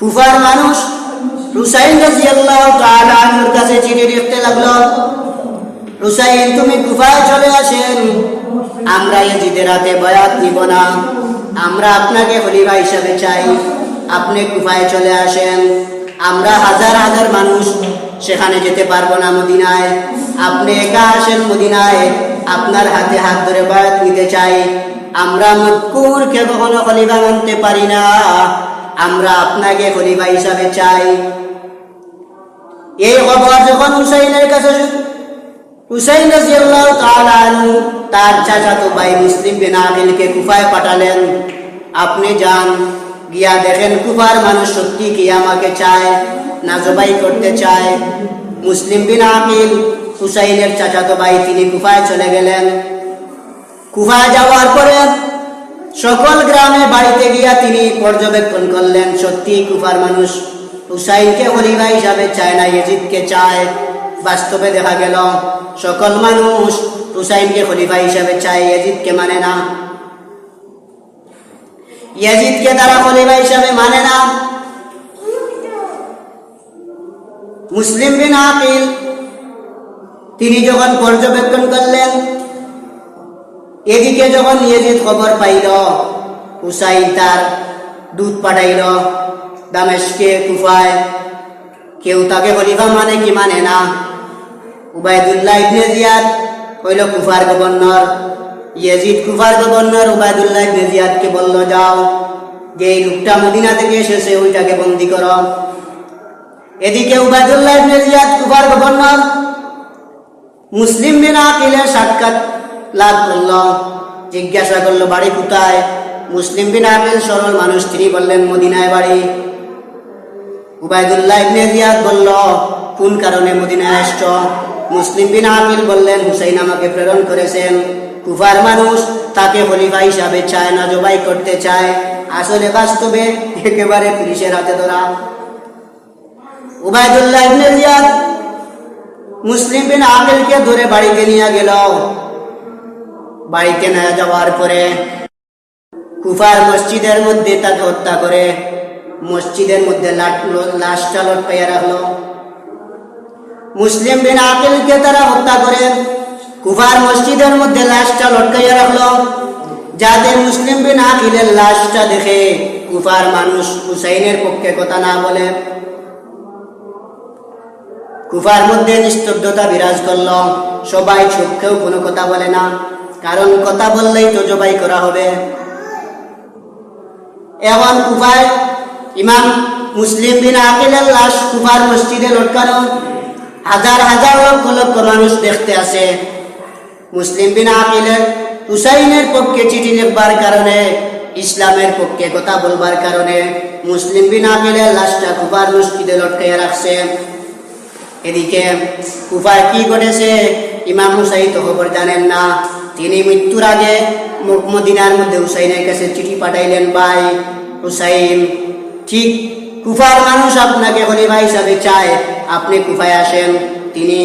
কুফার মানুষ হুসাইন রাজিয়াল্লাহু কাছে চিঠি লিখতে লাগল হুসাইন তুমি কুফায় চলে আসেন। আমরা এজিদের হাতে বয়াত নিব না। আমরা আপনাকে খলিফা হিসাবে চাই। আপনি কুফায় চলে আসেন। আমরা হাজার হাজার মানুষ, সেখানে যেতে পারব না মদিনায়। আপনি একা আসেন মদিনায়। আপনার হাতে হাত ধরে বয়াত নিতে চাই। আমরা মৎকুরকে কখনো খলিফা মানতে পারি না। আমরা আপনাকে খলিফা হিসাবে চাই। এই খবর যখন হুসাইনের কাছে হুসাইন রাজিয়াল্লাহু তাআলা আনহু, তার চাচাতো ভাই মুসলিম বিন আকিলকে কুফায় পাঠালেন। আপনি যান, গিয়া দেখেন কুফার মানুষ সত্যি কি আমাকে চায়, না জবাই করতে চায়। মুসলিম বিন আকিল, হুসাইনের চাচাতো ভাই, তিনি কুফায় চলে গেলেন। কুফায় যাওয়ার পরে সকল গ্রামে বাড়িতে গিয়া তিনি পর্যবেক্ষণ করলেন, সত্যি কুফার মানুষ। হুসাইনকে খলিফা হিসাবে চায় না ইয়েজিদকে চায়। বাস্তবে দেখা গেল, সকল মানুষ হুসাইনকে খলিফা হিসাবে চায় ইয়েজিদকে মানে না। ইয়াজিদকে তারা খলিফা হিসাবে মানে না। মুসলিম বিন আকিল, তিনি যখন পর্যবেক্ষণ করলেন এদিকে যখন ইয়েজিদ খবর পাইল, হুসাইন তার দুধ পাঠাইল দামেশকে কুফায়। কেউ তাকে খলিফা মানে কি মানে না? উবায়দুল্লাহ ইবনে জিয়াদ হইল কুফার গভর্নর। ইয়েজিদ কুফার গভর্নর উবায়দুল্লাহ ইবনে জিয়াদকে বলল, যাও যে এই লোকটা মদিনা থেকে এসেছে ওইটাকে বন্দি করো। এদিকে উবায়দুল্লাহ ইবনে জিয়াদ কুফার গভর্নর মুসলিম বিন আকিলের সাক্ষাৎ লাভ করল জিজ্ঞাসা করল, বাড়ি কোথায়? মুসলিম বিন সরল মানুষ, তিনি বললেন, মদিনায় বাড়ি। উবায়দুল্লাহ ইবনে বলল, কোন কারণে মদিনায় আসছ? মুসলিম বিন আকিল বললেন, হুসাইন আমাকে প্রেরণ করেছেন। কুফার মানুষ তাকে খলিফা হিসাবে চায় না, জবাই করতে চায়। আসলে বাস্তবে একেবারে পুলিশের হাতে ধরা। উবায়দুল্লাহ ইবনে মুসলিম বিন আকিলকে ধরে বাড়িতে নিয়ে গেল। বাড়িতে না যাওয়ার পরে কুফার মসজিদের মধ্যে তাকে হত্যা করে। মসজিদের মধ্যে লাশটা লটকাইয়া রাখল। মুসলিম বিন আকিলকে তারা হত্যা করে। কুফার মসজিদের মধ্যে লাশটা লটকাইয়া রাখল। যাতে মুসলিম বিন আকিলের লাশটা দেখে কুফার মানুষ হুসাইনের পক্ষে কথা না বলে, কুফার মধ্যে নিস্তব্ধতা বিরাজ করল। সবাই চোখেও কোনো কথা বলে না। কারণ কথা বললেই তো জবাই করা হবে। এমন কুফায় ইমাম মুসলিম বিন আকিলের লাশ কুফার মসজিদে লটকানো, হাজার হাজার লক্ষ লক্ষ মানুষ দেখতে আসে। মুসলিম বিন আকিলের হুসাইনের পক্ষে চিঠি লিখবার কারণে, ইসলামের পক্ষে কথা বলবার কারণে মুসলিম বিন আকিলের লাশটা কুফার মসজিদে লটকাইয়া রাখছে। এদিকে কুফায় কি ঘটেছে, ইমাম হুসাইন তো খবর জানেন না। তিনি মৃত্যুর আগে মদিনার মধ্যে হুসাইনের কাছে চিঠি পাঠাইলেন, ভাই হুসাইন, ঠিক কুফার মানুষ আপনাকে খলিফা হিসাবে চায়, আপনি কুফায় আসেন। তিনি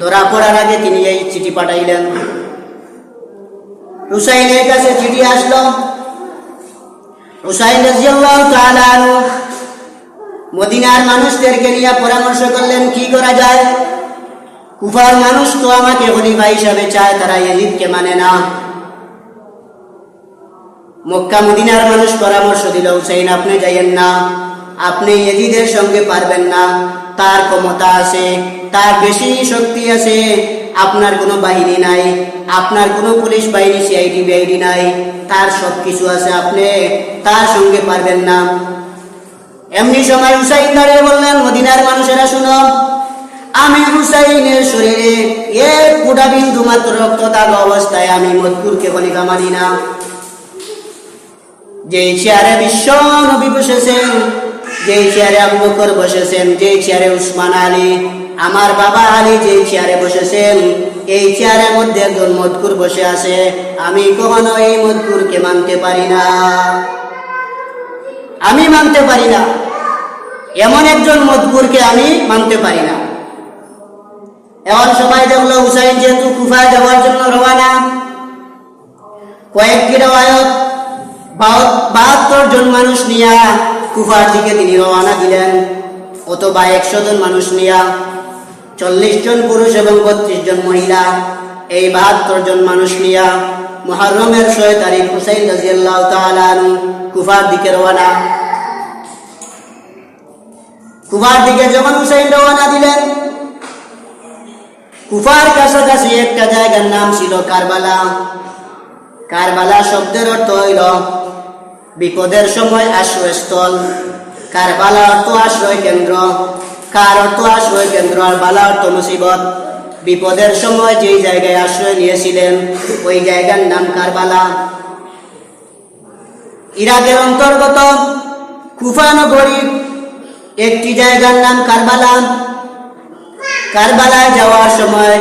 ধরা পড়ার আগে তিনি এই চিঠি পাঠাইলেন। হুসাইনের কাছে চিঠি আসলো। হুসাইন মদিনার মানুষদেরকে নিয়ে পরামর্শ করলেন, কি করা যায়? কুফার মানুষ তো আমাকে খলিফা হিসাবে চায়, তারা ইয়াজিদকে মানে না। মক্কা মদিনার মানুষ পরামর্শ দিল, হুসাইন, আপনি যাইয়েন না। আপনি ইয়াজিদের সঙ্গে পারবেন না। তার ক্ষমতা আছে, তার বেশি শক্তি আছে। আপনার কোনো বাহিনী নাই, আপনার কোনো পুলিশ বাহিনী, সিআইডি, বিআইডি নাই। তার সব কিছু আছে, আপনি তার সঙ্গে পারবেন না। এমনি সময় হুসাইন দাঁড়িয়ে বললেন, মদিনার মানুষেরা শুনো আমি হুসাইনের শরীরে এক ফুটা বিন্দু মাত্র রক্ত অবস্থায় আমি মধুরকে খলিফা মানি না। যে চেয়ারে বিশ্ব নবী বসেছেন যে চেয়ারে আবু বসেছেন যে চেয়ারে উসমান আলী, আমার বাবা আলী যে চেয়ারে বসেছেন, এই চেয়ারের মধ্যে একজন মধুর বসে আছে। আমি কখনো এই মধুরকে মানতে পারি না। আমি মানতে পারি না। এমন একজন মজবুরকে আমি মানতে পারি না। এমন সময় দেখল হুসাইন যেহেতু কুফায় যাওয়ার জন্য রওয়ানা কয়েকটি রেওয়ায়ত বাহাত্তর জন মানুষ নিয়া কুফার দিকে তিনি রওনা দিলেন, অথবা একশো জন মানুষ নিয়া চল্লিশ জন পুরুষ এবং বত্রিশ জন মহিলা, এই বাহাত্তর জন মানুষ নিয়া মহারমের ছয় তারিখ হুসাইন রাজিয়াল্লাহ তালানু কুফার দিকে রওনা। কুফার দিকে যখন হুসাইন রওনা দিলেন কুফার কাছাকাছি একটা জায়গার নাম ছিল কারবালা। কারবালা শব্দের অর্থ হইল বিপদের সময় আশ্রয়স্থল। কারবালা অর্থ আশ্রয় কেন্দ্র কার অর্থ আশ্রয় কেন্দ্র আর বালা অর্থ মুসিবত। বিপদের সময় যেই জায়গায় আশ্রয় নিয়েছিলেন, ওই জায়গার নাম কারবালা। ইরাকের অন্তর্গত কুফা নগরীর একটি জায়গার নাম কারবালা। কারবালায় যাওয়ার সময়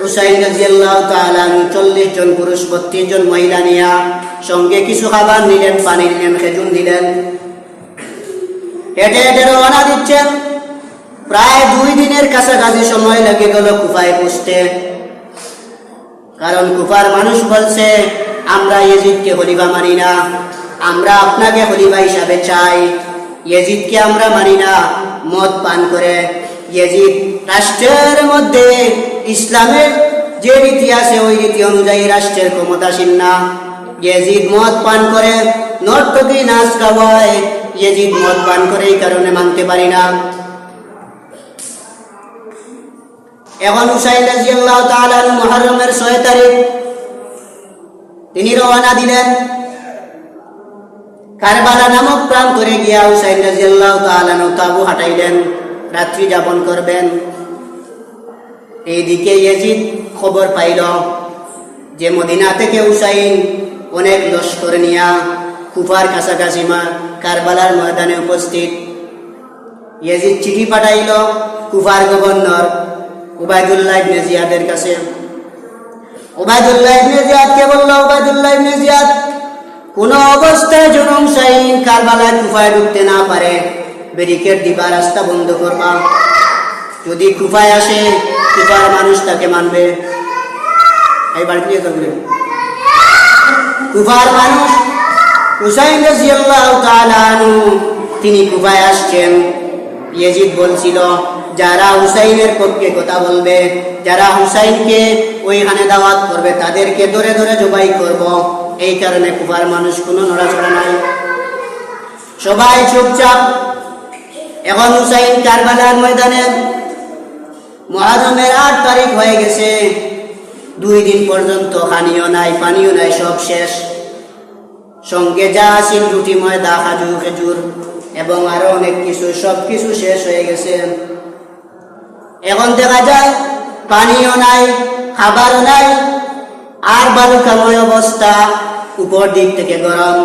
হুসাইন রাজিয়াল্লাহু চল্লিশ জন পুরুষ, বত্রিশ জন মহিলা নিয়া সঙ্গে কিছু খাবার নিলেন, পানি নিলেন, খেজুর দিলেন হেঁটে হেঁটে রওনা দিচ্ছেন। প্রায় দুই দিনের কাছাকাছি সময় লেগে গেল কুফায় পুষতে কারণ কুফার মানুষ বলছে, আমরা ইয়েজিদকে হলিফা মানি না। আমরা আপনাকে হলিফা হিসাবে চাই। ইয়েজিদকে আমরা মানি না। মদ পান করে ইয়েজিদ, রাষ্ট্রের মধ্যে ইসলামের যে রীতি আছে, ওই রীতি অনুযায়ী রাষ্ট্রের ক্ষমতাসীন না। ইয়েজিদ মদ পান করে, নর্তকী নাচ গাওয়ায় ইয়েজিদ মদ পান করে, এই কারণে মানতে পারি না। এখন হুসাইন রাজিয়াল্লাহু তাআলা মুহররমের 6 তারিখ, তিনি রওনা দিলেন কারবালা নামক প্রান্তরে গিয়া হুসাইন রাজিয়াল্লাহু তাআলা তাবু হাঁটাইলেন। রাত্রি যাপন করবেন। এইদিকে ইয়েজিদ খবর পাইল যে মদিনা থেকে হুসাইন অনেক লস্কর নিয়া কুফার কাছাকাছি মা কারবালার ময়দানে উপস্থিত। ইয়েজিদ চিঠি পাঠাইল কুফার গভর্নর উবায়দুল্লাহ ইবনে জিয়াদের কাছে। উবায়দুল্লাহ ইবনে জিয়াদকে বলল উবায়দুল্লাহ ইবনে জিয়াদ, কোন অবস্থায় যেন হুসাইন কারবালায় কুফায় ঢুকতে না পারে। ব্যারিকেড দিবা রাস্তা বন্ধ করবা। যদি কুফায় আসে, কুফার মানুষ তাকে মানবে। এই বাড়ি নিয়ে থাকবে কুফার মানুষ হুসাইন রাজিয়াল্লাহু তাআলা তিনি কুফায় আসছেন। ইয়েজিদ বলছিল, যারা হুসাইনের পক্ষে কথা বলবে, যারা হুসাইনকে ওইখানে দাওয়াত করবে, তাদেরকে ধরে ধরে জবাই করব। এই কারণে কুফার মানুষ কোনো নড়াচড়া নাই। সবাই চুপচাপ এখন হুসাইন কারবালার ময়দানে মহারমের আট তারিখ হয়ে গেছে। দুই দিন পর্যন্ত খানিও নাই, পানিও নাই, সব শেষ। সঙ্গে যা আসিল রুটি, ময়দা, খাজু, খেজুর এবং আরও অনেক কিছু, সব কিছু শেষ হয়ে গেছে। এখন দেখা যায় পানিও নাই, খাবারও নাই, আর বালুকাময় অবস্থা উপর দিক থেকে গরম।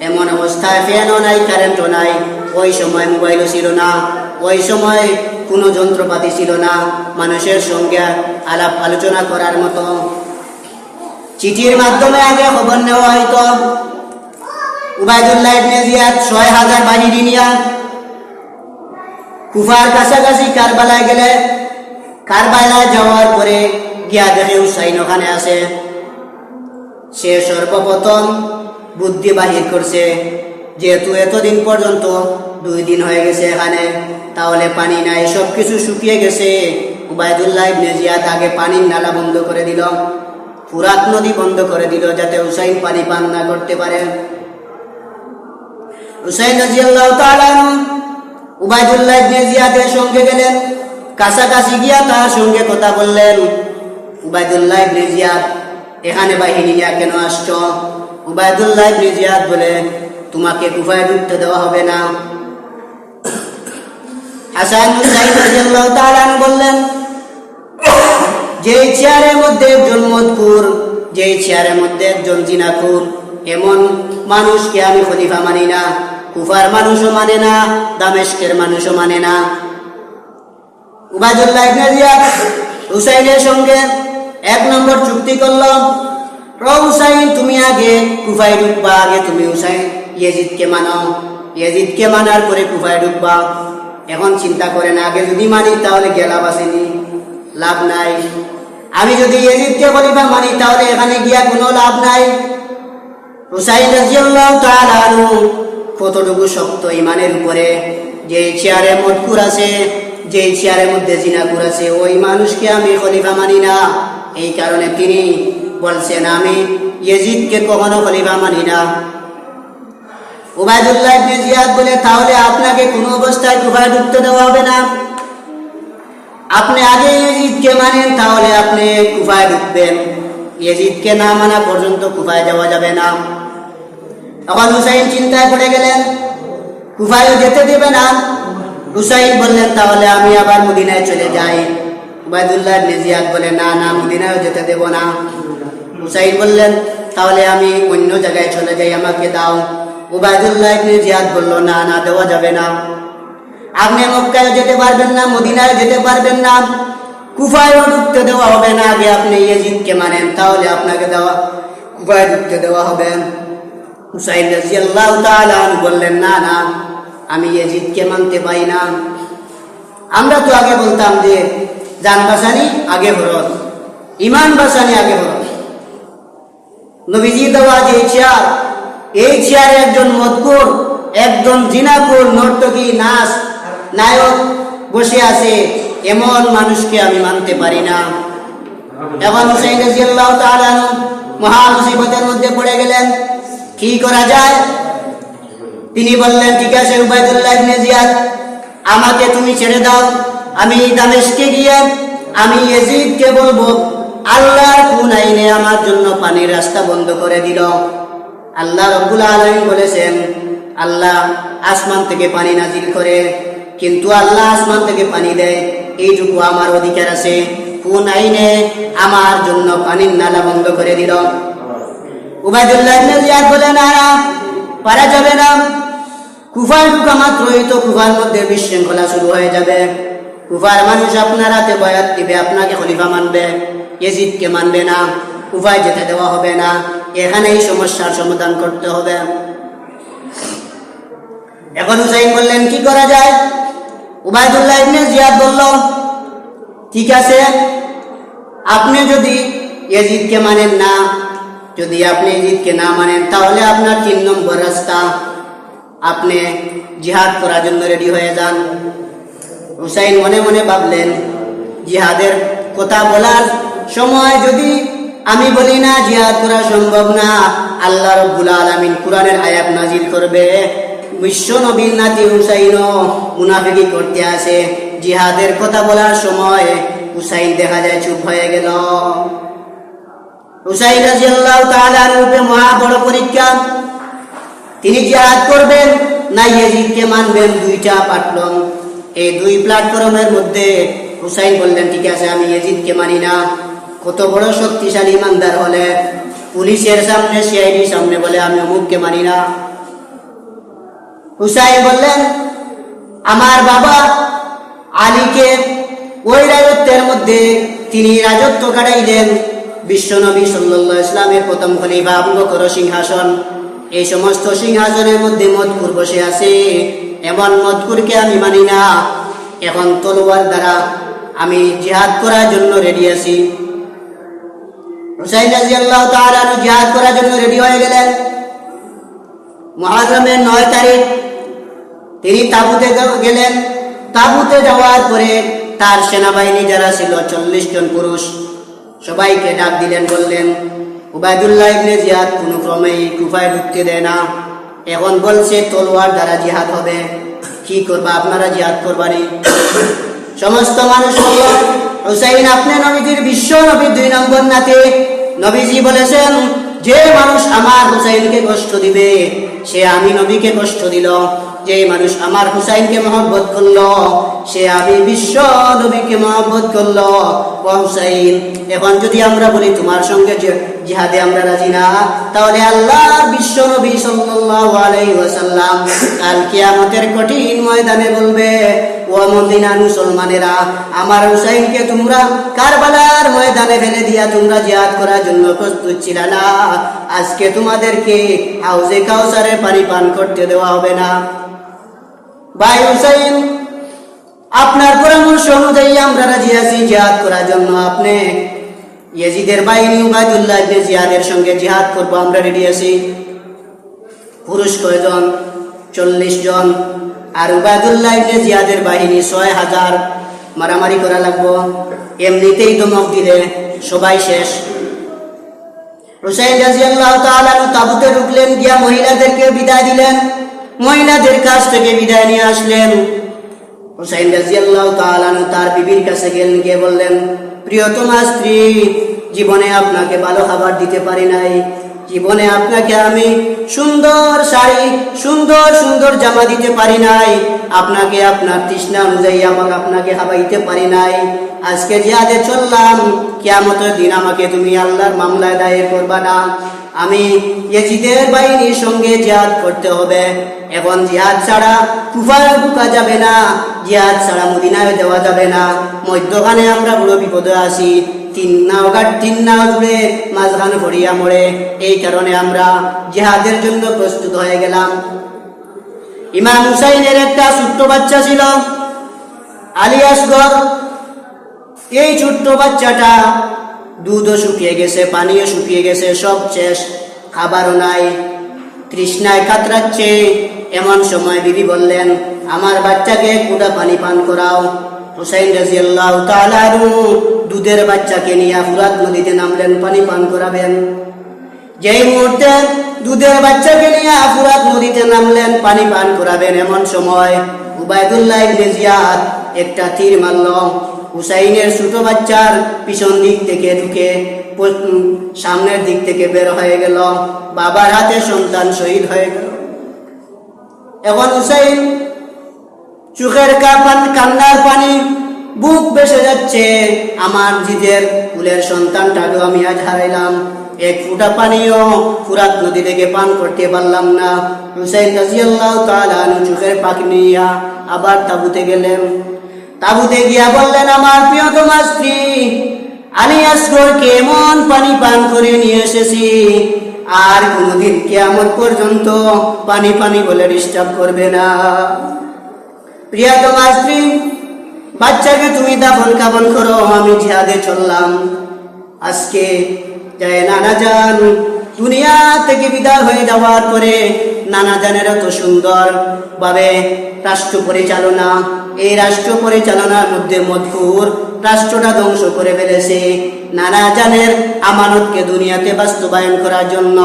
এমন অবস্থায় ফ্যানও নাই, কারেন্টও নাই। ওই সময় মোবাইলও ছিল না, ওই সময় কোনো যন্ত্রপাতি ছিল না, মানুষের সঙ্গে আলাপ আলোচনা করার মতো। চিঠির মাধ্যমে আগে খবর নেওয়া হয়তো উবায়দুল্লাহ ইবনে জিয়াদ ছয় হাজার বাহিনী কুফার কাছাকাছি কারবালায় গেলে, কারবালায় যাওয়ার পরে গিয়া দেখে ওখানে আছে। সে সর্বপ্রথম বুদ্ধি বাহির করছে। যেহেতু এতদিন পর্যন্ত দুই দিন হয়ে গেছে এখানে, তাহলে পানি নাই সব কিছু শুকিয়ে গেছে। উবায়দুল্লাহ ইবনে জিয়াদ আগে পানির নালা বন্ধ করে দিল, ফুরাত নদী বন্ধ করে দিল, যাতে হুসাইন পানি পান না করতে পারে। হুসাইন রাজিয়াল্লাহু তাআলা উবাইদুল্লাহ ইবনে জিয়াদের সঙ্গে গেলেন, কাছাকাছি গিয়া তার সঙ্গে কথা বললেন উবাইদুল্লাহ ইবনে জিয়াদ, এখানে বাহিনী নিয়ে কেন আসছো? উবাইদুল্লাহ ইবনে জিয়াদ বলে তোমাকে কুফায় ঢুকতে দেওয়া হবে না। হাসান বললেন, যেই চেয়ারের মধ্যে একজন মদকুর, যেই চেয়ারের মধ্যে একজন জিনাকুর, এমন মানুষকে আমি খলিফা মানি না। কুফার মানুষও মানে না, দামেস্কের মানুষও মানে না। জিয়াদ হুসাইনের সঙ্গে এক নম্বর চুক্তি করল র হুসাইন, তুমি আগে কুফায় ঢুকবা, আগে তুমি হুসাইন ইয়েজিদকে মানো, ইয়েজিদকে মানার পরে কুফায় ঢুকবা। এখন চিন্তা করেন, আগে যদি মানি তাহলে গেলাম আসেনি, লাভ নাই। আমি যদি ইয়েজিদকে খলিফা মানি তাহলে এখানে গিয়া কোনো লাভ নাই। হুসাইন রাজিয়াল্লাহু তাআলা আনহু কতটুকু শক্ত ইমানের উপরে? যে চেয়ারে মটকুর আছে যে চেয়ারের মধ্যে জিনাকুর আছে, ওই মানুষকে আমি খলিফা মানি না। এই কারণে তিনি বলছেন, আমি ইয়েজিদকে কখনো খলিফা মানি না। উবায়দুল্লাহ ইবনে জিয়াদ বলে, তাহলে আপনাকে কোনো অবস্থায় কুফায় ঢুকতে দেওয়া হবে না। আপনি আগে ইয়েজিদকে মানেন তাহলে আপনি কুফায় ঢুকবেন। ইয়েজিদকে না মানা পর্যন্ত কুফায় যাওয়া যাবে না। তখন হুসাইন চিন্তায় পড়ে গেলেন কুফায়ও যেতে দেবে না। হুসাইন বললেন, তাহলে আমি আবার মদিনায় চলে যাই। উবায়দুল্লাহ ইবনে জিয়াদ বলে, না না, মদিনায়ও যেতে দেব না। হুসাইন বললেন, তাহলে আমি অন্য জায়গায় চলে যাই, আমাকে দাও। উবায়দুল্লাহ ইবনে জিয়াদ বলল, না না, দেওয়া যাবে না। আপনি মক্কায় যেতে পারবেন না, মদিনায় যেতে পারবেন না। কুফায়ও ঢুকতে দেওয়া হবে না, আগে আপনি ইয়েজিদকে মানেন, তাহলে আপনাকে দেওয়া, কুফায় ঢুকতে দেওয়া হবে। হুসাইন তাআলা আনহু বললেন, না না, আমি ইয়েজিদকে মানতে পাই না। আমরা তো আগে বলতাম যে জান বাসানি আগে হরত ইমান বাসানি আগে হরত নবীজি দেওয়া যে চেয়ার এই চেয়ারে একজন মদকুর একজন জিনাকুর, নর্তকী, নাচ, নায়ক বসে আছে। এমন মানুষকে আমি মানতে পারি না। এখন হুসাইন রাজিয়াল্লাহু তাআলা মহা মুসিবতের মধ্যে পড়ে গেলেন। কি করা যায়? তিনি বললেন, ঠিক আছে উবাইদুল্লাহ ইবনে জিয়াদ, আমাকে তুমি ছেড়ে দাও। আমি দামেশকে গিয়ে, আমি ইয়েজিদকে বলব আল্লাহর কোন আইনে আমার জন্য পানির রাস্তা বন্ধ করে দিল। আল্লাহ রব্বুল আলামিন বলেছেন, আল্লাহ আসমান থেকে পানি নাজিল করে, কিন্তু আল্লাহ আসমান থেকে পানি দেয়। এইটুকু আমার অধিকার আছে। কোন আইনে আমার জন্য পানির নালা বন্ধ করে দিল। উবাইদুল্লাহ ইবনে জিয়াদ বলে না না, পারা যাবে না। কুফার ঢুকা মাত্রই তো কুফার মধ্যে বিশৃঙ্খলা শুরু হয়ে যাবে। কুফার মানুষ আপনার হাতে বয়াত দিবে, আপনাকে খলিফা মানবে, ইয়েজিদকে মানবে না। কুফায় যেতে দেওয়া হবে না। এখানেই সমস্যার সমাধান করতে হবে। এখন হুসাইন বললেন, কি করা যায়? উবায়দুল্লাহ ইবনে জিয়াদ বলল, ঠিক আছে, আপনি যদি ইয়াজিদকে মানেন না, যদি আপনি ইয়াজিদকে না মানেন, তাহলে আপনার তিন নম্বর রাস্তা। আপনি জিহাদ করার জন্য রেডি হয়ে যান। হুসাইন মনে মনে ভাবলেন, জিহাদের কথা বলার সময় যদি আমি বলি না জিহাদ করা সম্ভব না। আল্লাহ রব্বুল আলামিন কোরআনের আয়াত নাজিল করবে। বিশ্ব নবীর নাতি হুসাইন মুনাফিকি করতে আসে। জিহাদের কথা বলার সময় হুসাইন দেখা যায় চুপ হয়ে গেল। হুসাইন রাজিয়াল্লাহু তাআলার রূপে মহা বড় পরীক্ষা। তিনি জিহাদ করবেন, না ইয়েজিদকে মানবেন দুইটা প্ল্যাটফর্ম এই দুই প্ল্যাটফর্মের মধ্যে হুসাইন বললেন, ঠিক আছে, আমি ইয়েজিদকে মানি না। কত বড় শক্তিশালী ইমানদার হলে পুলিশের সামনে, সিআইডির সামনে বলে আমি অমুককে মানি না। হুসাইন বললেন, আমার বাবা আলীকে ওই রাজত্বের মধ্যে তিনি রাজত্ব কাটাইলেন। বিশ্বনবী আলাইহি ইসলামের প্রথম খলিফা আবু বকর সিংহাসন। এই সমস্ত সিংহাসনের মধ্যে মদকুর বসে আছে। এমন মদকুরকে আমি মানি না। এখন তলোয়ার দ্বারা আমি জিহাদ করার জন্য রেডি আছি। হুসাইন রাজিয়াল্লাহু তাআলা জিহাদ করার জন্য রেডি হয়ে গেলেন। মহারমের নয় তারিখ তিনি তাবুতে গেলেন। তাবুতে যাওয়ার পরে তার সেনাবাহিনী যারা ছিল, চল্লিশ জন পুরুষ, সবাইকে ডাক দিলেন, বললেন, উবায়দুল্লাহ ইবনে জিহাদ কোনো ক্রমেই কুফায় ঢুকতে দেয় না। এখন বলছে, তলোয়ার দ্বারা জিহাদ হবে। কি করবা? আপনারা জিহাদ করবানি। সমস্ত মানুষ হুসাইন, আপনি নবীজির বিশ্ব নবীর দুই নম্বর নাতে। নবীজি বলেছেন, যে মানুষ আমার হুসাইনকে কষ্ট দিবে সে আমি নবীকে কষ্ট দিল, যে মানুষ আমার হুসাইনকে মহব্বত করল, সে আমি বিশ্ব নবীকে মহব্বত করল। হুসাইন, এখন যদি আমরা বলি তোমার সঙ্গে জিহাদে আমরা রাজি না, তাহলে আল্লাহ বিশ্ব নবী সাল্লাল্লাহু আলাইহি ওয়াসাল্লাম কাল কিয়ামতের কঠিন ময়দানে বলবে, ও মদিনার মুসলমানেরা, আমার হুসাইনকে তোমরা কারবালার ময়দানে ফেলে দিয়া তোমরা জিহাদ করার জন্য প্রস্তুত না। আজকে তোমাদেরকে হাউজে কাউসারের পানি পান করতে দেওয়া হবে না। ভাই হুসাইন, আপনার পরামর্শ অনুযায়ী আমরা রাজি আছি জিহাদ করার জন্য। আপনি ইয়েজিদের বাহিনী উবায়দুল্লাহ ইবনে জিয়াদের সঙ্গে জিহাদ করব, আমরা রেডি আছি। পুরুষ কয়জন? চল্লিশ জন। আর উবায়দুল্লাহ ইবনে জিয়াদের বাহিনী ছয় হাজার। মারামারি করা লাগবো। এমনিতেই দমক দিলে সবাই শেষ। হুসাইন রাজিয়াল্লাহ তাআলা তাবুতে ঢুকলেন, গিয়া মহিলাদেরকে বিদায় দিলেন। মহিলাদের কাছ থেকে বিদায় নিয়ে আসলেন। হুসাইন রাজিয়াল্লাহ তাআলা তার বিবির কাছে গেলেন, গিয়ে বললেন, প্রিয়তমা স্ত্রী, জীবনে আপনাকে ভালো খাবার দিতে পারি নাই। জীবনে আপনাকে আমি সুন্দর শাড়ি, সুন্দর সুন্দর জামা দিতে পারি নাই। আপনাকে, আপনার তৃষ্ণা অনুযায়ী আমাকে, আপনাকে খাবাইতে পারি নাই। আজকে জিহাদে চললাম, কিয়ামতের দিন আমাকে তুমি আল্লাহর মামলায় দায়ের করবা না। আমি ইয়েজিদের বাহিনীর সঙ্গে জিহাদ করতে হবে এখন জিহাদ ছাড়া কুফায় ঢুকা যাবে না, জিহাদ ছাড়া মদিনায় দেওয়া যাবে না। মধ্যখানে আমরা বড় বিপদে আছি, তিন নাও গাট তিন নাও জুড়ে মাঝখানে ভরিয়া মরে। এই কারণে আমরা জিহাদের জন্য প্রস্তুত হয়ে গেলাম। ইমাম হুসাইনের একটা ছোট্ট বাচ্চা ছিল, আলী আসগর। এই ছোট্ট বাচ্চাটা দুধও শুকিয়ে গেছে, পানিও শুকিয়ে গেছে, সব শেষ। খাবারও নাই। তৃষ্ণায় কাতরাচ্ছে। এমন সময় বিবি বললেন, আমার বাচ্চাকে কুটা পানি পান করাও। হুসাইন রাজিয়াল্লাহ তাআলাহু দুধের বাচ্চাকে নিয়ে ফুরাত নদীতে নামলেন, পানি পান করাবেন। যেই মুহূর্তে দুধের বাচ্চাকে নিয়ে ফুরাত নদীতে নামলেন, পানি পান করাবেন। এমন সময় উবায়দুল্লাহ ইবনে জিয়াদ একটা তীর মারল। হুসাইনের ছোট বাচ্চার পিছন দিক থেকে ঢুকে সামনের দিক থেকে বের হয়ে গেল। বাবার হাতে সন্তান শহীদ হয়ে গেল। এখন হুসাইন চোখের কাপান কান্নার পানি বুক বেসে যাচ্ছে। আমার জিদের কুলের সন্তানটাকেও আমি আজ হারাইলাম। এক ফুটা পানিও ফুরাত নদী থেকে পান করতে পারলাম না। হুসাইন রাজিয়াল্লাহ তাআলা চোখের পাখি নিয়া আবার তাবুতে গেলেন। তাবুতে গিয়া বললেন, আমার প্রিয় প্রিয়তমা স্ত্রী আলী আসগরকে এমন পানি পান করে নিয়ে এসেছি, আর কোনোদিন কেয়ামত পর্যন্ত পানি পানি বলে ডিস্টার্ব করবে না। প্রিয়া তোমার স্ত্রী, বাচ্চাকে তুমি দাফন কাফন করো, আমি জিহাদে চললাম। আজকে যায় নানা যান দুনিয়া থেকে বিদায় হয়ে যাওয়ার পরে নানা জানের এত সুন্দর ভাবে রাষ্ট্র পরিচালনা এই রাষ্ট্র পরিচালনার মধ্যে মধুর রাষ্ট্রটা ধ্বংস করে ফেলেছে। নানা জানের আমানতকে দুনিয়াতে বাস্তবায়ন করার জন্য,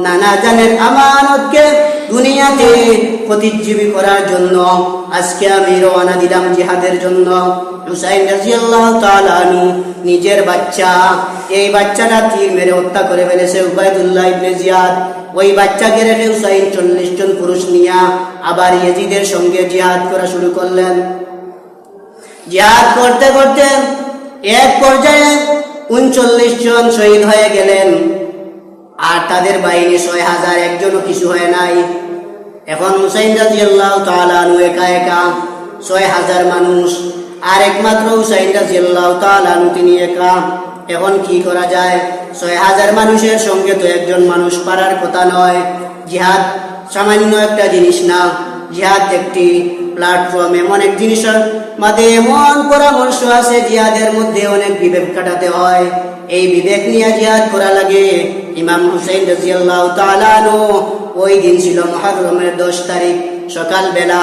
নানা জানের আমানতকে দুনিয়াতে প্রতিজীবী করার জন্য আজকে আমি রওনা দিলাম জিহাদের জন্য। হুসাইন রাজিয়াল্লাহু তাআলা আনহু নিজের বাচ্চা, এই বাচ্চাটা তীর মেরে হত্যা করে ফেলেছে উবাইদুল্লাহ ইবনে জিয়াদ। ওই বাচ্চাকে রেখে হুসাইন চল্লিশ জন পুরুষ নিয়া আবার ইয়েজিদের সঙ্গে জিহাদ করা শুরু করলেন। জিহাদ করতে করতে এক পর্যায়ে উনচল্লিশ জন শহীদ হয়ে গেলেন। আর তাদের বাহিনী ছয় হাজার একজনও কিছু হয় নাই। এখন হুসাইন তালানু একা একা ছয় হাজার মানুষ, আর একমাত্র হুসাইন তালানু তিনি একা। এখন কি করা যায়? ছয় হাজার মানুষের সঙ্গে তো একজন মানুষ পারার কথা নয়। জিহাদ সামান্য একটা জিনিস না। জিহাদ একটি প্ল্যাটফর্ম এমন এক জিনিসের মাঝে এমন পরামর্শ আছে, জিহাদের মধ্যে অনেক বিবেক কাটাতে হয়। এই বিবেক নিয়ে জিহাদ করা লাগে। ইমাম হুসাইন রাজিয়াল্লাহ ওই দিন ছিল মহারমের দশ তারিখ সকাল বেলা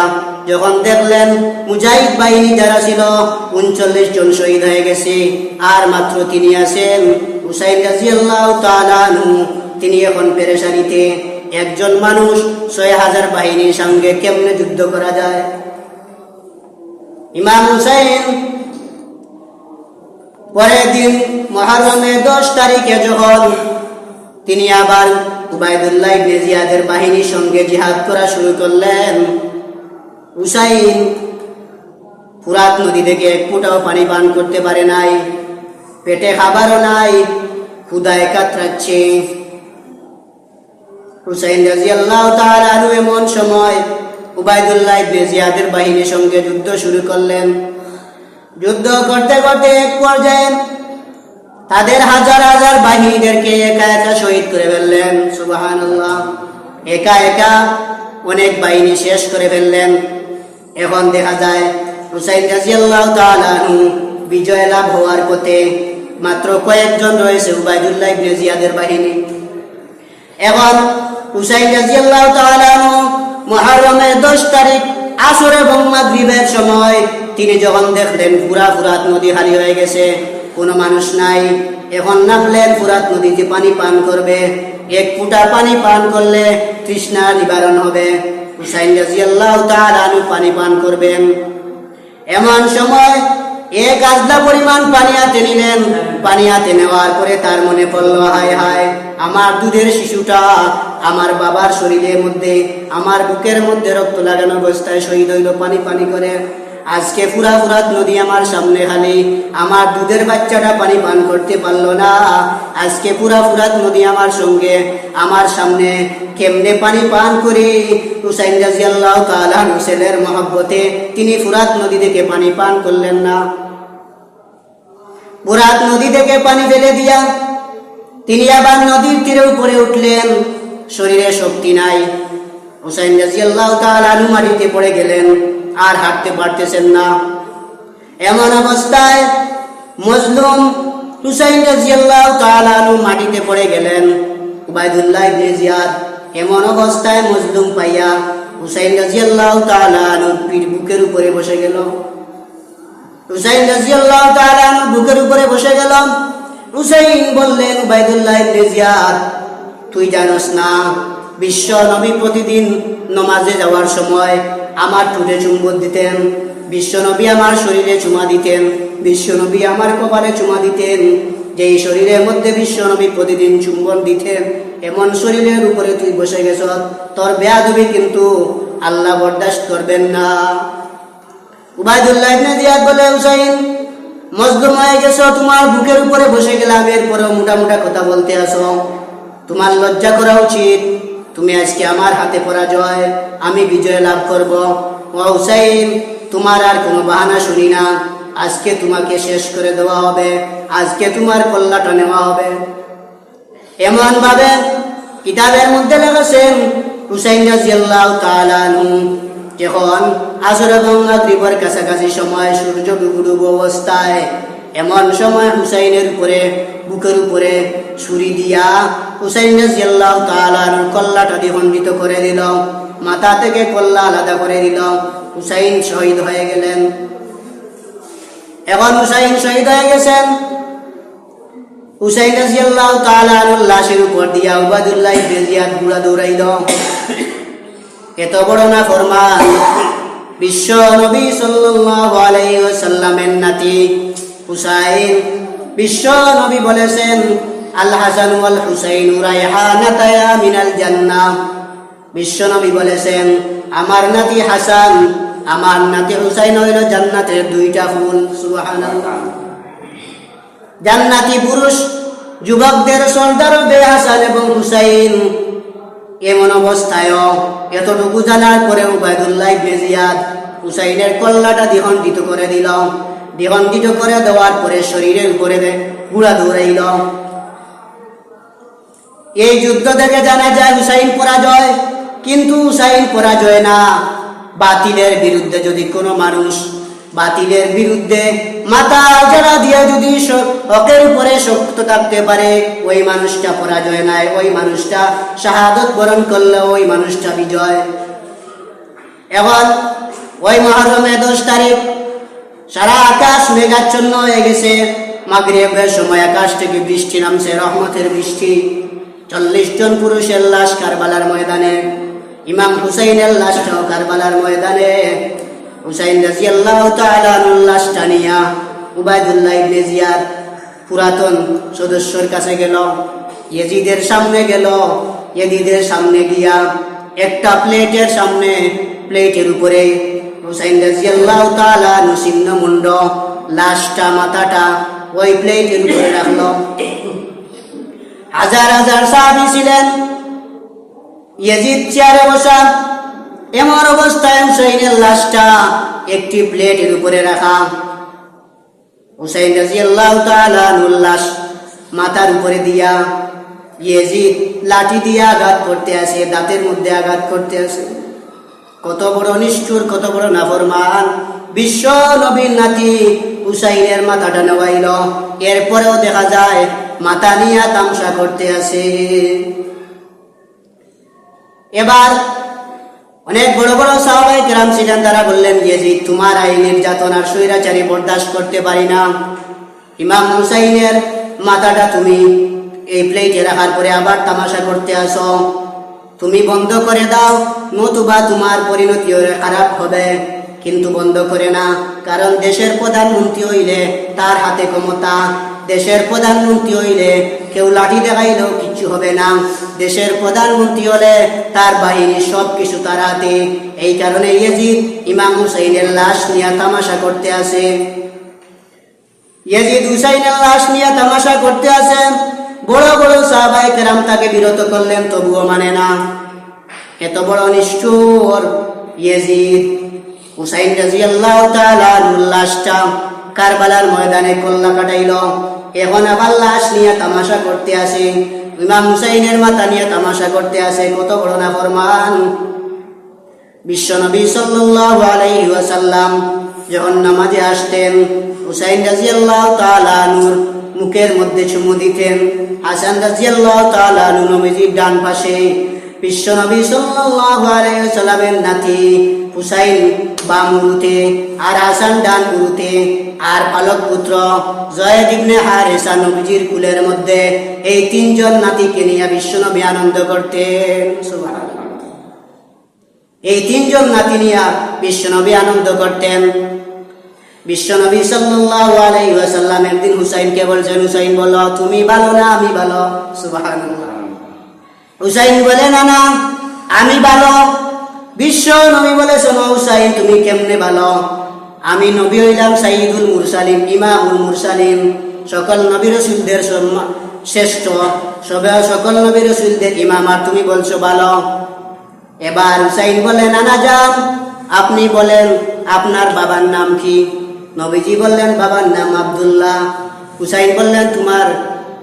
যখন দেখলেন মুজাহিদ বাহিনী যারা ছিল, উনচল্লিশ জন শহীদ হয়ে গেছে। আর মাত্র তিনি আছেন হুসাইন রাজিয়াল্লাহ তালানু তিনি এখন পেরেশানিতে। একজন মানুষ ছয় হাজার বাহিনীর সঙ্গে কেমনে যুদ্ধ করা যায়? ইমাম হুসাইন পরের দিন মহারমে দশ তারিখে যখন তিনি আবার উবায়দুল্লাহ ইবনে জিয়াদের বাহিনীর সঙ্গে জিহাদ করা শুরু করলেন। হুসাইন ফুরাত নদী থেকে এক ফুটাও পানি পান করতে পারে নাই, পেটে খাবারও নাই ক্ষুদায় কাতরাচ্ছে। হুসাইন রাজিয়াল্লাহু তাআলা আনহু এমন সময় উবাইদুল্লাহ ইবনে জিয়াদের বাহিনীর সঙ্গে যুদ্ধ শুরু করলেন। যুদ্ধ করতে করতে এক পর্যায়ে তাদের হাজার হাজার বাহিনীদেরকে একা একা শহীদ করে ফেললেন, সুবহানাল্লাহ। একা একা অনেক বাহিনী শেষ করে ফেললেন। এখন দেখা যায়, হুসাইন রাজিয়াল্লাহু তাআলা আনহু বিজয় লাভ হওয়ার পথে মাত্র কয়েকজন রয়েছে উবাইদুল্লাহ ইবনে জিয়াদের বাহিনী। এবং হুসাইন রাজিয়াল্লাহু তাআলা আনহু দশ তারিখ আসর এবং মাগরিবের সময় তিনি যখন দেখলেন পুরা ফুরাত নদী হারি হয়ে গেছে, কোনো মানুষ নাই, এখন নামলেন ফুরাত নদীতে পানি পান করবে। এক ফুটা পানি পান করলে তৃষ্ণা নিবারণ হবে। হুসাইন রাজিয়াল্লাহু আনহু পানি পান করবেন। এমন সময় এক আজলা পরিমাণ পানি হাতে নিলেন। পানি হাতে নেওয়ার পরে তার মনে পড়ল, হায় হায়, আমার দুধের শিশুটা আমার বাবার শরীরের মধ্যে, আমার বুকের মধ্যে রক্ত লাগানো অবস্থায় শহীদ হইল, পানি পানি করে। আজকে ফুরা ফুরাত নদী আমার সামনে খালি আমার দুধের বাচ্চাটা পানি পান করতে পারল না। আজকে পুরা ফুরাত নদী আমার সঙ্গে, আমার সামনে কেমনে পানি পান করি? হুসাইন রাজিয়াল্লাহ তাআলা ছেলের মহব্বতে তিনি ফুরাত নদী থেকে পানি পান করলেন না। ফুরাত নদী থেকে পানি ফেলে দিয়া তিনি আবার নদীর তীরে উপরে উঠলেন। শরীরে শক্তি নাই। হুসাইন রাজিয়াল্লাহ তাআলা মাটিতে পড়ে গেলেন। আর হাঁটতে পারতেছেন না। এমন অবস্থায় মজলুম হুসাইন রাজিয়াল্লাহ তাআলা মাটিতে পড়ে গেলেন। উবাইদুল্লাহ ইবনে জিয়াদ এমন অবস্থায় মজলুম পাইয়া হুসাইন রাজিয়াল্লাহ তাআলা পিঠ বুকের উপরে বসে গেল। হুসাইন রাজিয়াল্লাহ তাআলা বুকের উপরে বসে গেল। হুসাইন বললেন উবাইদুল্লাহ ইবনে জিয়াদ, তুই জানোস না বিশ্ব নবী প্রতিদিন নমাজে যাওয়ার সময় আমার ঠোঁটে চুম্বন দিতেন। বিশ্বনবী আমার শরীরে চুমা দিতেন। বিশ্বনবী আমার কপালে চুমা দিতেন। যেই শরীরের মধ্যে বিশ্বনবী প্রতিদিন চুম্বন দিতেন, এমন শরীরের উপরে তুই বসে গেছ, তোর বেয়া দিবি কিন্তু আল্লাহ বরদাস্ত করবেন না। হয়ে গেছো, তোমার বুকের উপরে বসে গেলাম এরপরে মোটা মোটা কথা বলতে আসো। তোমার লজ্জা করা উচিত। তুমি আজকে আমার হাতে পরাজয়, আমি বিজয় লাভ করব। ও হুসাইন, তোমার আর কোনো বাহানা শুনি না। আজকে তোমাকে শেষ করে দেওয়া হবে। আজকে তোমার কল্লাটা নেওয়া হবে। এমন ভাবে কিতাবের মধ্যে লেগেছেন হুসাইন রাজিয়াল্লাহু তাআলা আনহু, যখন আসর মাগরিবের কাছাকাছি সময় সূর্য ডুবুডুব অবস্থায় এমন সময় হুসাইনের উপরে, বুকের উপরে ছুরি দিয়া হুসাইন রাজিয়াল্লাহু আনহুর কল্লাটা দ্বিখণ্ডিত করে দিল। মাথা থেকে কল্লা আলাদা করে দিল। হুসাইন শহীদ হয়ে গেলেন। এখন হুসাইন শহীদ হয়ে গেছেন। হুসাইন রাজিয়াল্লাহু আনহুর লাশের উপর দিয়া উবাদুল্লাহ ইবনে জিয়াদ ঘোড়া দৌড়াইল। এত বড় না ফরমান? বিশ্ব নবী সাল্লাল্লাহু আলাইহি ওয়াসাল্লামের নাতি। হুসাইন। বিশ্ব নবী বলেছেন, আল হাসান ওয়াল হুসাইন রায়হানাতায়া মিনাল জান্নাহ। বিশ্ব নবী বলেছেন, আমার নাতি হাসান, আমার নাতি হুসাইন হইল জান্নাতের দুইটা ফুল। সুবহানাল্লাহ। জান্নাতি পুরুষ, যুবকদের সর্দার বে হাসান এবং হুসাইন। এমন অবস্থায়ও এতটুকু জানার পরে উবায়দুল্লাহ ইবনে জিয়াদ হুসাইনের কল্লাটা দ্বিখণ্ডিত করে দিল। দ্বিখণ্ডিত করে দেওয়ার পরে শরীরের উপরে গুড়া দৌড়াইল। এই যুদ্ধ থেকে জানা যায় হুসাইন পরাজয়, কিন্তু হুসাইন পরাজয় না। বাতিলের বিরুদ্ধে যদি কোনো মানুষ বাতিলের বিরুদ্ধে মাথা যারা দিয়ে যদি হকের উপরে শক্ত থাকতে পারে, ওই মানুষটা পরাজয় নাই, ওই মানুষটা শাহাদত বরণ করলে, ওই মানুষটা বিজয়। এখন ওই মহরমে দশ তারিখ সারা আকাশ মেঘাচ্ছন্ন হয়ে গেছে। মাগরিবের সময় আকাশ থেকে বৃষ্টি নামছে, রহমতের বৃষ্টি। চল্লিশ জন পুরুষের লাশ কারবালার ময়দানে। ইমাম হুসাইনের লাশটাও কারবালার ময়দানে। হুসাইন রাজিয়াল্লাহু তাআলা আনহুর লাশটা নিয়া উবাইদুল্লাহ ইবনে পুরাতন সদস্যর কাছে গেল। ইয়েজিদের সামনে গেল। ইয়েজিদের সামনে গিয়া একটা প্লেটের সামনে, প্লেটের উপরে হুসাইন রাজিয়াল্লাহু তাআলা নসিন্ন মুন্ড, লাশটা, মাথাটা ওই প্লেটের উপরে রাখল। হাজার হাজার সাহাবী ছিলেন। ইয়েজিদ চেয়ারে বসা এমন অবস্থায় হুসাইনের লাশটা একটি প্লেটের উপরে রাখা। হুসাইন রাজিয়াল্লাহু তাআলা লাশ মাথার উপরে দিয়া ইয়েজিদ লাঠি দিয়ে আঘাত করতে আসে, দাঁতের মধ্যে আঘাত করতে আসে। কত বড় নিষ্ঠুর, কত বড় নাফরমান। বিশ্ব নবীর নাতি হুসাইনের মাথাটা নেওয়াইল এরপরেও দেখা যায়, মাথা নিয়ে তামসা করতে আসে এবার অনেক বড় বড় সাহাবাই গ্রাম ছিলেন তারা বললেন যে তোমার এই নির্যাতন আর স্বৈরাচারী বরদাস্ত করতে পারি না। ইমাম হুসাইনের মাথাটা তুমি এই প্লেটে রাখার পরে আবার তামাশা করতে আসো। তুমি বন্ধ করে দাও, নতুবা তোমার পরিণতি খারাপ হবে। কিন্তু বন্ধ করে না, কারণ দেশের প্রধানমন্ত্রী হইলে তার হাতে ক্ষমতা। দেশের প্রধানমন্ত্রী হইলে কেউ লাঠি দেখাইলেও কিচ্ছু হবে না। দেশের প্রধানমন্ত্রী হলে তার বাহিনী সব কিছু তার হাতে। এই কারণে ইয়েজিদ, ইমাম হুসাইনের লাশ নিয়ে তামাশা করতে আসে। ইয়াজিদ হুসাইনের লাশ নিয়ে তামাশা করতে আসে। বড় বড় সাহাবাই কেরাম তাকে বিরত করলেন, তবুও মানে না। এত বড় নিষ্ঠুর ইয়াজিদ হুসাইন রাজিয়াল্লাহু তাআলা লাশটা কারবালার ময়দানে কল্লা কাটাইল। এখন আবার লাশ নিয়ে তামাশা করতে আসে। ইমাম হুসাইনের মাথা নিয়ে তামাশা করতে আসে। কত বড় না ফরমান বিশ্বনবী সাল্লাল্লাহু আলাইহি ওয়াসাল্লাম যখন নামাজে আসতেন, হুসাইন রাদিয়াল্লাহু তাআলা নূর মুখের মধ্যে চুমু দিতেন। হাসান রাদিয়াল্লাহু তাআলা নূর নবীজির ডান পাশে সাল্লাল্লাহু আলাইহি ওয়াসাল্লামের নাতি হুসাইন বাম গুরুতে আর হাসান ডান গুরুতে আর পালক পুত্র জয়েদ ইবনে হারেসা নবীজির কুলের মধ্যে এই তিনজন নাতিকে নিয়ে বিশ্বনবী আনন্দ করতেন। এই তিনজন নাতি নিয়া বিশ্বনবী আনন্দ করতেন। বিশ্বনবী সাল্লাল্লাহু আলাইহি ওয়াসাল্লাম একদিন হুসাইনকে বলছেন, হুসাইন বলো তুমি ভালো না, আমি ভালো। সুবহানাল্লাহ। হুসাইন বলে, না না, আমি ভালো। বিশ্ব নবী বলে, শোনো হুসাইন, তুমি কেমনে ভালো? আমি নবী হইলাম সাইদুল মুরসালিম ইমামুল মুরসালিম সকল নবী রসুলদের শ্রেষ্ঠ। সবে, সকল নবী রসুলদের ইমাম। আর তুমি বলছো, ভালো। এবার হুসাইন বলেন নানা যান। আপনি বলেন, আপনার বাবার নাম কি? নবীজি বললেন, বাবার নাম আব্দুল্লাহ। হুসাইন বললেন, তোমার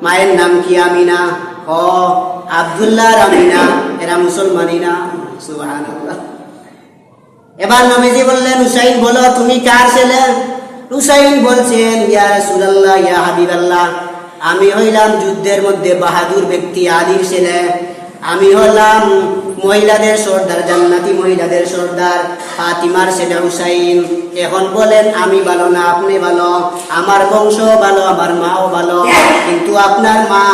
মায়ের নাম কি আমিনা? ও আব্দুল্লাহ আমিনা। এরা মুসলমানই না। এবার নবীজি বললেন, হুসাইন, বলো, তুমি কার ছেলে? হুসাইন বলছেন, ইয়া রাসূলুল্লাহ, ইয়া হাবিবাল্লাহ। আমি হইলাম যুদ্ধের মধ্যে বাহাদুর ব্যক্তি আলীর ছেলে। আমি হলাম মহিলাদের সর্দার, জান্নাতি মহিলাদের সর্দার, ফাতিমার ছেলে হুসাইন। এখন বলেন, আমি ভালো না, আপনি ভালো। আমার বংশ ভালো, আমার মাও ভালো। কিন্তু আপনার মা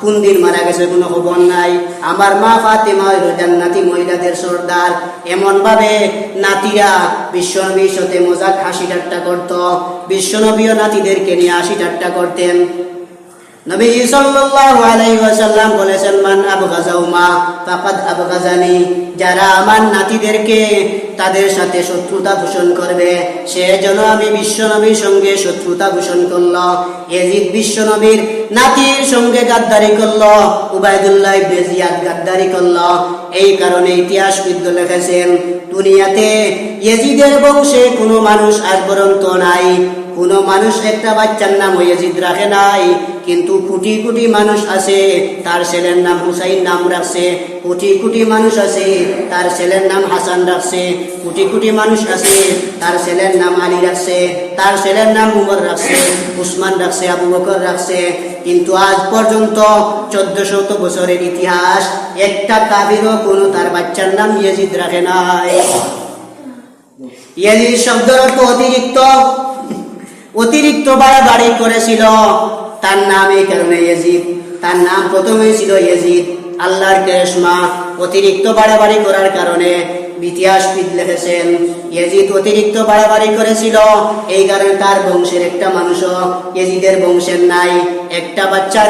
কোন দিন মারা গেছে কোনো খবর নাই। আমার মা ফাতিমা হইল জান্নাতি মহিলাদের সর্দার। এমনভাবে নাতিরা বিশ্বনবীর সাথে মজাক হাসি ঠাট্টা করত। বিশ্বনবীও নাতিদেরকে নিয়ে হাসি ঠাট্টা করতেন। নবী সাল্লাল্লাহু আলাইহি ওয়াসাল্লাম বলেছেন, মান ফাকাদ যারা আমার নাতিদেরকে তাদের সাথে শত্রুতা পোষণ করবে, সে যেন আমি সঙ্গে শত্রুতা পোষণ করল। এজিদ নাতির সঙ্গে গাদ্দারি করল উবাইদুল্লাহ ইবনে জিয়াদ গাদ্দারি করল। এই কারণে ইতিহাসবিদ লিখেছেন, দুনিয়াতে ইয়েজিদের বংশে কোনো মানুষ পর্যন্ত নাই। কোনো মানুষ একটা বাচ্চার নাম ইয়াজিদ রাখে নাই, কিন্তু কোটি কোটি মানুষ আছে, তার ছেলের নাম হুসাইন নাম রাখছে, কোটি কোটি মানুষ আছে, তার ছেলের নাম হাসান রাখছে, কোটি কোটি মানুষ আছে, তার ছেলের নাম আলী রাখছে, তার ছেলের নাম উমর রাখছে, উসমান রাখছে, আবু বকর রাখছে। কিন্তু আজ পর্যন্ত চোদ্দ শত বছরের ইতিহাস, একটা কাবিরও কোনো তার বাচ্চার নাম ইয়াজিদ রাখে নাই। ইয়াজিদ শব্দের অর্থ অতিরিক্ত। অতিরিক্ত বাড়াবাড়ি করেছিল। তার নাম এই কারণে ইয়েজিদ। তার নাম প্রথমে ছিল ইয়েজিদ। আল্লাহর কেশমা অতিরিক্ত বাড়াবাড়ি করার কারণে ইতিহাসবিদ লিখেছেন। ইয়েজিদ অতিরিক্ত বাড়াবাড়ি করেছিল। এই কারণে তার বংশের একটা মানুষও ইয়েজিদের বংশের নাই। একটা বাচ্চা